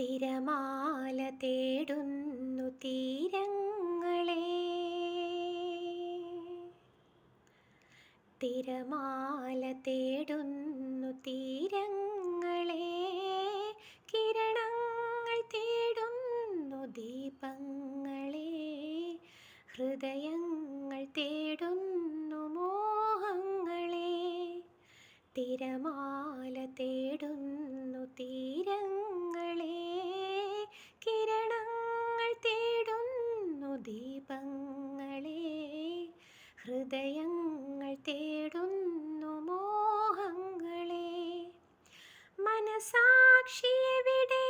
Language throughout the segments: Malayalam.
തിരമാല തേടുന്നു തീരങ്ങളെ. തിരമാല തേടുന്നു തീരങ്ങളെ. കിരണങ്ങൾ തേടുന്നു ദീപങ്ങളെ. ഹൃദയങ്ങൾ തേടുന്നു മോഹങ്ങളെ. തിരമാല തേടുന്നു തീരങ്ങളെ ഹൃദയങ്ങൾ തേടുന്നു മോഹങ്ങളെ. മനസാക്ഷി എവിടെ?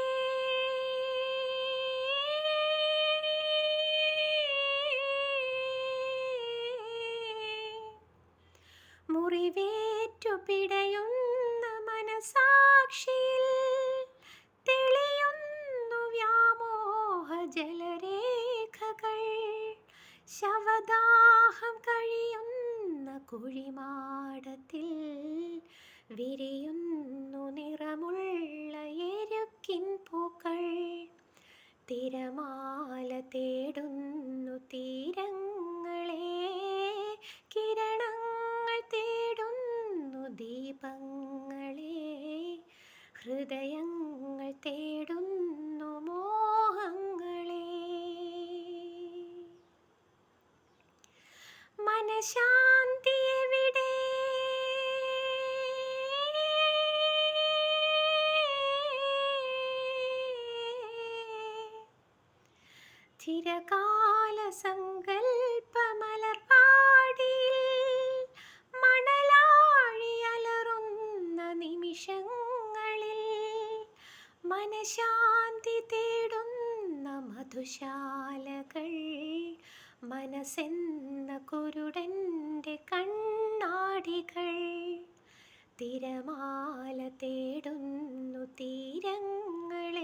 മുറിവേറ്റു പിടയുന്ന മനസാക്ഷിയിൽ കുഴിമാടത്തിൽ വിരിയുന്നു നിറമുള്ള എരുക്കിൻ പൂക്കൾ. തിരമാല തേടുന്നു തീരങ്ങളെ കിരണങ്ങൾ തേടുന്നു ദീപങ്ങളെ. ഹൃദയങ്ങൾ തേടുന്നു മോഹങ്ങളെ. മനശാന്തി ചിരകാല സങ്കൽപ്പമലർപാടിയിൽ മണലാഴി അലറുന്ന നിമിഷങ്ങളിൽ മനശാന്തി തേടുന്ന മധുശാലകൾ മനസ്സെന്ന കുരുടന്റെ കണ്ണാടികൾ തിരമാല തേടുന്നു തീരങ്ങൾ